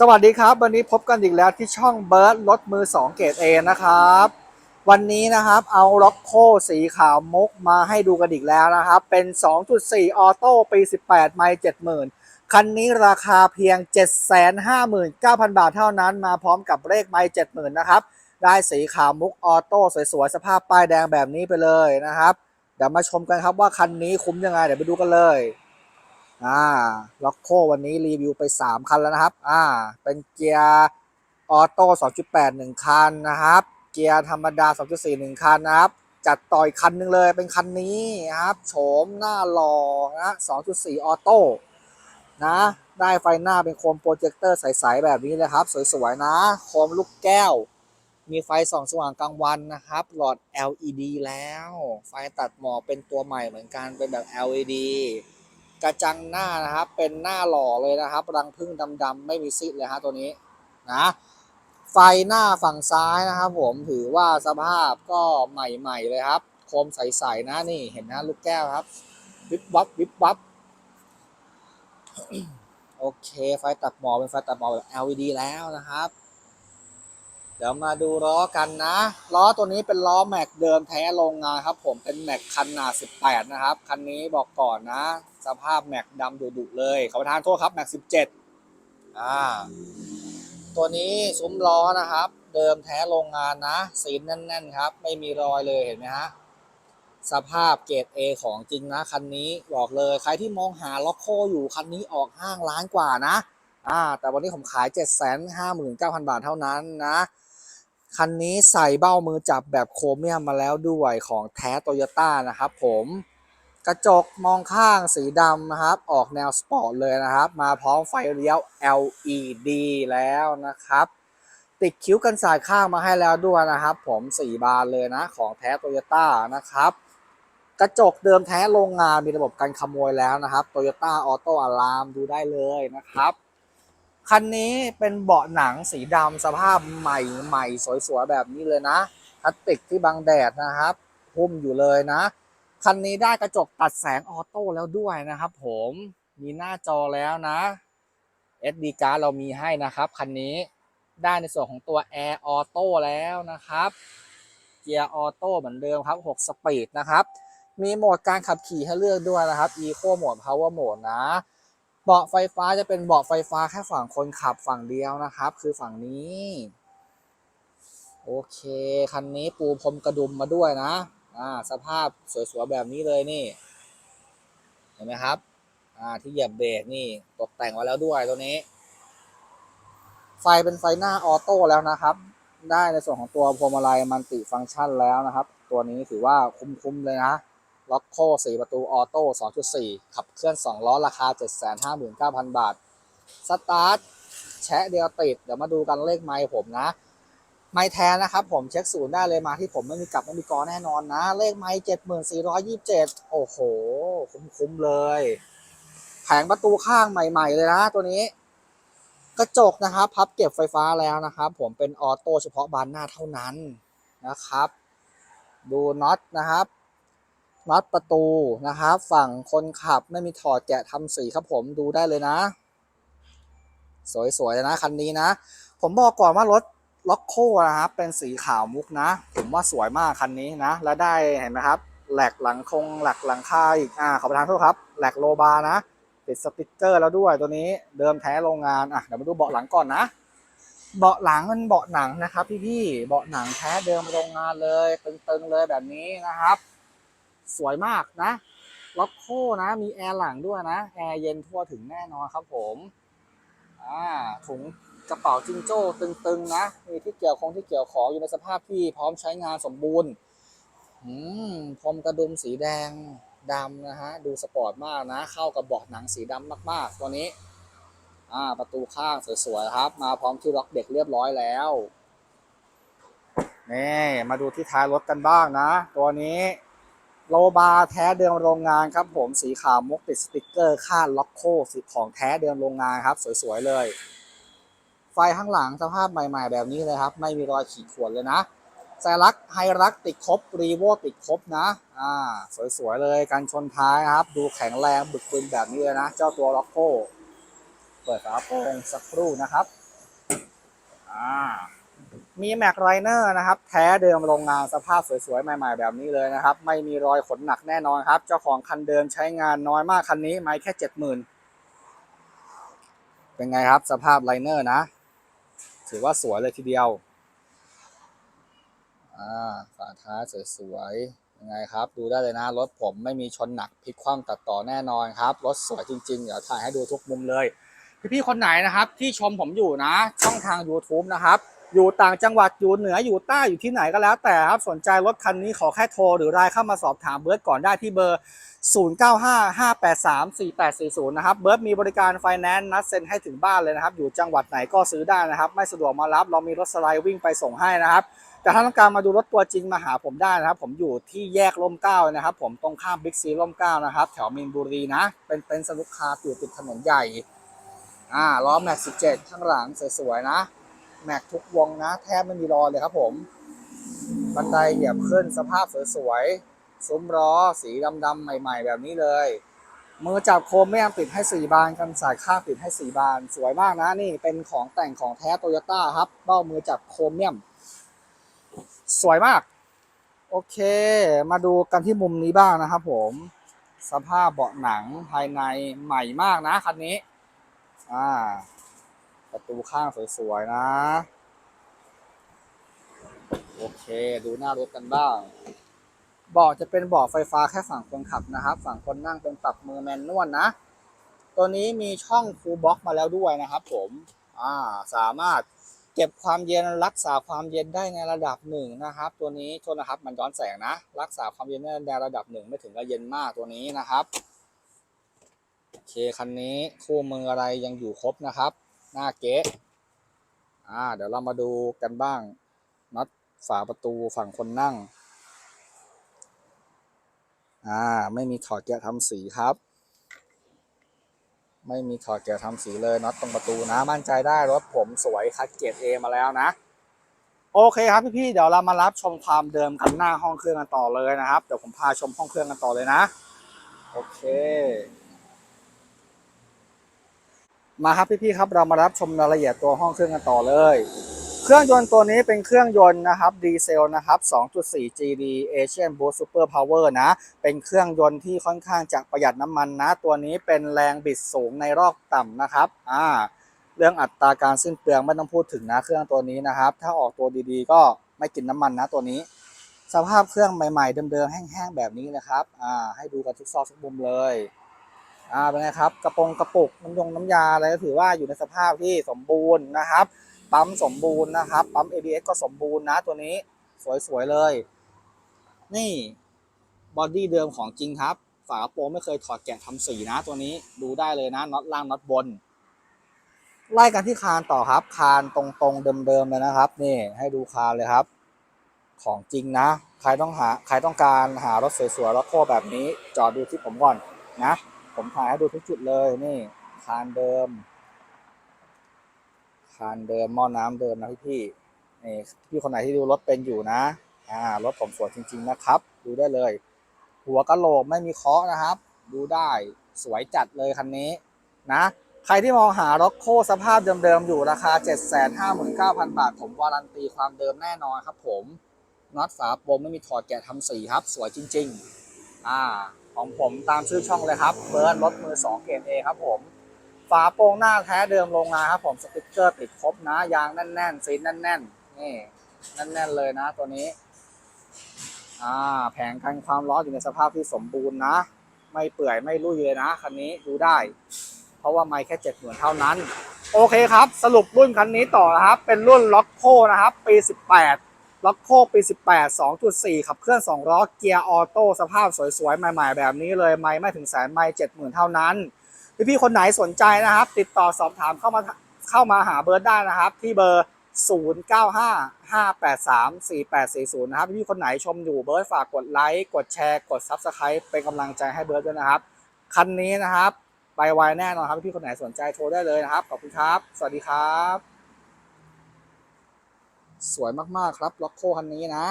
สวัสดีครับ วันนี้พบกันอีกแล้วที่ช่องเบิร์ดรถมือ 2 เกรดเอนะครับ วันนี้นะครับเอาล็อกโคสีขาวมุกมาให้ดูกันอีกแล้วนะครับ เป็น 2.4 ออโต้ปี 18 ไม่70,000 คันนี้ราคาเพียง 759,000 บาทเท่านั้นมาพร้อมกับเลขไม่70,000 นะครับ ได้สีขาวมุกออโต้สวยๆ สภาพป้ายแดงแบบนี้ไปเลยนะครับ เดี๋ยวมาชมกันครับว่าคันนี้คุ้มยังไง เดี๋ยวไปดูกันเลย อ่าล็อกโควันนี้รีวิวไป 3 คันแล้วนะครับ อ่า เป็นเกียร์ออโต้2.8 1 คันนะครับ เกียร์ธรรมดา 2.4 1 คันนะครับ จัดต่อยคันหนึงเลยเป็นคันนี้นะครับ โฉมหน้าหล่อนะ2.4 ออโต้นะ ได้ไฟหน้าเป็นโคมโปรเจคเตอร์ใส ๆ แบบนี้เลยครับ สวย ๆ นะ โคมลูกแก้ว มีไฟส่องสว่างกลางวันนะครับ หลอด LED แล้ว ไฟตัดหมอกเป็นตัวใหม่เหมือนกัน เป็นแบบ LED กระจังหน้านะครับ เป็นหน้าหล่อเลยนะครับรังพึ่งดำๆไม่มีซิดเลยฮะตัวนี้นะไฟหน้าฝั่งซ้ายนะครับ ผมถือว่าสภาพก็ใหม่ ๆ เลยครับ โคมใสๆนะนี่เห็นนะลูกแก้วครับ วิบวับวิบวับโอเค ไฟตัดหมอกเป็นไฟตัดหมอกแบบ LED แล้วนะครับ ดี๋ยวมาดูล้อกันนะ ล้อตัวนี้เป็นล้อแม็กเดิมแท้โรงงานครับ ผมเป็นแม็กคันหนา 18 นะครับ คันนี้บอกก่อนนะ สภาพแม็กดำดุๆเลยขอประทานโทษครับแม็ก 17 อ่า ตัวนี้ซุ้มล้อนะครับ เดิมแท้โรงงานนะ สีแน่น ๆ ครับ ไม่มีรอยเลยเห็นไหมฮะสภาพเกรด A ของจริงนะ คันนี้บอกเลยใครที่มองหาล็อกโคอยู่คันนี้ออกห้างล้านกว่านะ อ่า แต่วันนี้ผมขาย 759,000 บาทเท่านั้นนะ คันนี้ใส่เบ้ามือจับแบบโครเมียมมาแล้วด้วยของแท้โตโยต้านะครับผมกระจกมองข้างสีดำนะครับ ออกแนวสปอร์ตเลยนะครับ มาพร้อมไฟเลี้ยว LED แล้วนะครับ ติดคิ้วกันสายข้างมาให้แล้วด้วยนะครับ ผมสี่บานเลยนะ ของแท้โตโยต้านะครับ กระจกเดิมแท้โรงงานมีระบบกันขโมยแล้วนะครับโตโยต้าออโต้อะลามดูได้เลยนะครับ คันนี้เป็นเบาะหนังสีดำสภาพใหม่ใหม่สวยๆแบบนี้เลยนะพลาสติกที่บังแดดนะครับหุ้มอยู่เลยนะ คันนี้ได้กระจกตัดแสงออโต้แล้วด้วยนะครับ ผมมีหน้าจอแล้วนะ SD card เรามีให้นะครับ คันนี้ได้ในส่วนของตัว Air Auto แล้วนะครับ เกียร์ออโต้เหมือนเดิมครับ 6 สปีดนะครับ มีโหมดการขับขี่ให้เลือกด้วยนะครับ Eco Mode Power Mode นะ เบาะไฟฟ้าจะเป็นเบาะไฟฟ้าแค่ฝั่งคนขับฝั่งเดียวนะครับ คือฝั่งนี้ โอเค คันนี้ปูพรมกระดุมมาด้วยนะ อ่า สภาพสวยๆแบบนี้เลยนี่ เห็นไหมครับ อ่า ที่เหยียบเบรกนี่ตกแต่งไว้แล้วด้วยตัวนี้ ไฟเป็นไฟหน้าออโต้แล้วนะครับ ได้ในส่วนของตัวพวงมาลัยมันติฟังก์ชันแล้วนะครับ ตัวนี้ถือว่าคุ้มๆเลยนะ ล็อกโค4ประตูออโต้ 2.4 ขับเคลื่อน 2 ล้อ ราคา 759,000 บาท สตาร์ทแชะเดียวติด เดี๋ยวมาดูกันเลขไมค์ผมนะ ไมค์แท้นะครับผมเช็คศูนย์ได้เลยมาที่ผมไม่มีกลับไม่มีกอแน่นอนนะ เลขไมค์7427 โอ้โห คุ้มๆเลย แผงประตูข้างใหม่ๆเลยนะตัวนี้ กระจกนะครับพับเก็บไฟฟ้าแล้วนะครับ ผมเป็นออโต้เฉพาะบานหน้าเท่านั้นนะครับ ดูน็อตนะครับ น็อตประตูนะครับ ฝั่งคนขับไม่มีถอดแกะทำสีครับผมดูได้เลยนะ สวยๆเลยนะคันนี้นะ ผมบอกก่อนว่ารถล็อกโคนะครับเป็นสีขาวมุกนะ ผมว่าสวยมากคันนี้นะ แล้วได้เห็นไหมครับแหลกหลังคงแหลกหลังคาอีกอ่าขอประทานโทษครับแหลกโลบานะติดสติกเกอร์แล้วด้วยตัวนี้เดิมแท้โรงงานอะเดี๋ยวมาดูเบาะหลังก่อนนะเบาะหลังมันเบาะหนังนะครับพี่ๆเบาะหนังแท้เดิมโรงงานเลยตึงๆเลยแบบนี้นะครับ สวยมากนะล็อกโคนะ มีแอร์หลังด้วยนะ แอร์เย็นทั่วถึงแน่นอนครับผมอ่าถุงกระเป๋าจิงโจ้ตึงๆ นะ มีที่เกี่ยวคงที่เกี่ยวของอยู่ในสภาพที่พร้อมใช้งานสมบูรณ์อืมพรมกระดุมสีแดงดำนะฮะ ดูสปอร์ตมากนะ เข้ากับเบาะหนังสีดำมากๆ ตัวนี้ อ่า ประตูข้างสวยๆ ครับ มาพร้อมที่ล็อกเด็กเรียบร้อยแล้วนี่มาดูที่ท้ายรถกันบ้างนะ ตัวนี้ โลบาร์แท้เดิมโรงงานครับผมสีขาวมุกติดสติกเกอร์คาดล็อกโคสีของแท้เดิมโรงงานครับ สวยๆเลย ไฟข้างหลังสภาพใหม่ ๆ แบบนี้เลยครับ ไม่มีรอยขีดข่วนเลยนะแซลักไฮรักติดครบรีโวติดครบนะอ่าสวยๆเลยการชนท้ายครับ ดูแข็งแรงบึกบึนแบบนี้เลยนะ เจ้าตัวล็อกโคเปิดฝาโปร่งสักครู่นะครับอ่า มีแม็กไรเนอร์นะครับ แท้เดิมโรงงานสภาพสวยๆ ใหม่ๆ แบบนี้เลยนะครับ ไม่มีรอยขนหนักแน่นอนครับ เจ้าของคันเดิมใช้งานน้อยมากคันนี้ไม่แค่เจ็ดหมื่นเป็นไงครับสภาพไรเนอร์นะ ถือว่าสวยเลยทีเดียวอ่าฝาท้ายสวยๆยังไงครับ ดูได้เลยนะ รถผมไม่มีชนหนักพลิกคว่ำตัดต่อแน่นอนครับ รถสวยจริงๆ เดี๋ยวถ่ายให้ดูทุกมุมเลย พี่ๆคนไหนนะครับ ที่ชมผมอยู่นะ ช่องทาง YouTube นะครับ อยู่ต่างจังหวัดอยู่เหนืออยู่ใต้อยู่ที่ไหนก็แล้วแต่ครับสนใจรถคันนี้ขอแค่โทรหรือไลน์เข้ามาสอบถามเบิร์ตก่อนได้ที่เบอร์ 0955834840 นะครับเบิร์ตมีบริการไฟแนนซ์นัดเซ็นให้ถึงบ้านเลยนะครับ อยู่จังหวัดไหนก็ซื้อได้นะครับ ไม่สะดวกมารับเรามีรถสไลด์วิ่งไปส่งให้นะครับแต่ถ้าต้องการมาดูรถตัวจริงมาหาผมได้นะครับ ผมอยู่ที่แยกร่มเก้านะครับ ผมตรงข้ามบิ๊กซีร่มเก้านะครับ แถวมีนบุรีนะ เป็นเป็นสนุกคาอยู่ติดถนนใหญ่อ่าล้อแม็ก17 ข้างหลังสวยๆนะ แม็กทุกวงนะ แทบไม่มีรอเลยครับผม บันไดเหยียบขึ้นสภาพสวยๆซุ้มล้อสีดำๆใหม่ ๆ แบบนี้เลยมือจับโคมไม่ยางติดให้4บานกันสายข้างติดให้4บาน สวยมากนะนี่เป็นของแต่งของแท้โตโยต้าครับเบ้ามือจับโคมเมียม สวยมาก โอเค มาดูกันที่มุมนี้บ้างนะครับผม สภาพเบาะหนังภายในใหม่มากนะคันนี้ อ่า ประตูข้างสวยๆนะ โอเค ดูหน้ารถกันบ้างเบาะจะเป็นเบาะไฟฟ้าแค่ฝั่งคนขับนะครับ ฝั่งคนนั่งเป็นปรับมือแมนนวลนะ ตัวนี้มีช่องคูลบ็อกมาแล้วด้วยนะครับผมอ่าสามารถเก็บความเย็นรักษาความเย็นได้ในระดับหนึ่งนะครับ ตัวนี้โทษนะครับมันย้อนแสงนะ รักษาความเย็นได้ในระดับหนึ่งไม่ถึงกับเย็นมากตัวนี้นะครับโอเคคันนี้คู่มืออะไรยังอยู่ครบนะครับ หน้าเก๊ะอ่า เดี๋ยวเรามาดูกันบ้างน็อตฝาประตูฝั่งคนนั่ง อ่า ไม่มีถอดแกะทำสีครับ ไม่มีถอดแกะทำสีเลยน็อตตรงประตูนะ มั่นใจได้รถผมสวยคัดเกรดเอมาแล้วนะ โอเคครับพี่ๆเดี๋ยวเรามารับชมความเดิมกันหน้าห้องเครื่องกันต่อเลยนะครับ เดี๋ยวผมพาชมห้องเครื่องกันต่อเลยนะ โอเค มาครับพี่ๆครับเรามารับชมรายละเอียดตัวห้องเครื่องกันต่อเลย เครื่องยนต์ตัวนี้เป็นเครื่องยนต์นะครับดีเซลนะครับ 2.4 GD Asian Boost Super Power นะ เป็นเครื่องยนต์ที่ค่อนข้างจะประหยัดน้ำมันนะ ตัวนี้เป็นแรงบิดสูงในรอบต่ำนะครับอ่าเรื่องอัตราการสิ้นเปลืองไม่ต้องพูดถึงนะเครื่องตัวนี้นะครับ ถ้าออกตัวดีๆ ก็ไม่กินน้ำมันนะตัวนี้ สภาพเครื่องใหม่ๆเดิมๆแห้งๆแบบนี้นะครับอ่าให้ดูกันทุกซอกทุกมุมเลย อ่าเป็นไงครับกระโปรงกระปุกน้ำยงน้ำยาอะไรก็ถือว่าอยู่ในสภาพที่สมบูรณ์นะครับ ปั๊มสมบูรณ์นะครับ ปั๊ม ABS ก็สมบูรณ์นะตัวนี้สวยๆเลย นี่บอดี้เดิมของจริงครับ ฝากระโปรงไม่เคยถอดแกะทำสีนะตัวนี้ดูได้เลยนะน็อตล่างน็อตบน ไล่กันที่คานต่อครับคานตรงๆเดิมๆเลยนะครับ นี่ให้ดูคานเลยครับ ของจริงนะ ใครต้องหาใครต้องการหารถสวยๆแล้วโคแบบนี้ จอดดูที่ผมก่อนนะ ผมถ่ายให้ดูทุกจุดเลยนี่ คานเดิม คานเดิมหม้อน้ำเดิมนะพี่พี่นี่พี่คนไหนที่ดูรถเป็นอยู่นะ อ่ารถผมสวยจริง ๆ นะครับ ดูได้เลย หัวกะโหลกไม่มีเคาะนะครับ ดูได้สวยจัดเลยคันนี้นะ ใครที่มองหารถโคสภาพเดิมๆอยู่ราคา 759,000 บาท ผมวารันตีความเดิมแน่นอนครับผมน็อตฝาโปรไม่มีถอดแกะทำสีครับ สวยจริง ๆ อ่า ของผมตามชื่อช่องเลยครับเบิร์ดรถมือ2เกรดเอครับผมฝาโปรงหน้าแท้เดิมโรงงานครับผมสติ๊กเกอร์ติดครบนะยางแน่นๆซีนแน่นๆนี่แน่นๆเลยนะตัวนี้อ่าแผงกันความร้อนอยู่ในสภาพที่สมบูรณ์นะ ไม่เปื่อยไม่รุ่ยเลยนะคันนี้ดูได้ เพราะว่าไม่แค่เจ็ดหมื่นเท่านั้น โอเคครับ สรุปรุ่นคันนี้ต่อนะครับ เป็นรุ่นล็อกโคนะครับ ปี18 ล็อกโคกปี 18 2.4 ขับเคลื่อน 2 ล้อ เกียร์ออโต้สภาพสวยๆ ใหม่ๆ แบบนี้เลย ไม่ไม่ถึงแสนไม่70,000 เท่านั้น พี่ๆคนไหนสนใจนะครับ ติดต่อสอบถามเข้ามาเข้ามาหาเบิร์ดได้นะครับ ที่เบอร์ 0955834840 นะครับ พี่ๆคนไหนชมอยู่เบิร์ดฝากกดไลค์ กดแชร์ กด Subscribe เป็นกำลังใจให้เบิร์ดด้วยนะครับ คันนี้นะครับ ไปไวแน่นอนครับ พี่ๆคนไหนสนใจโทรได้เลยนะครับ ขอบคุณครับ สวัสดีครับ สวยมากๆครับล็อกโคคันนี้นะ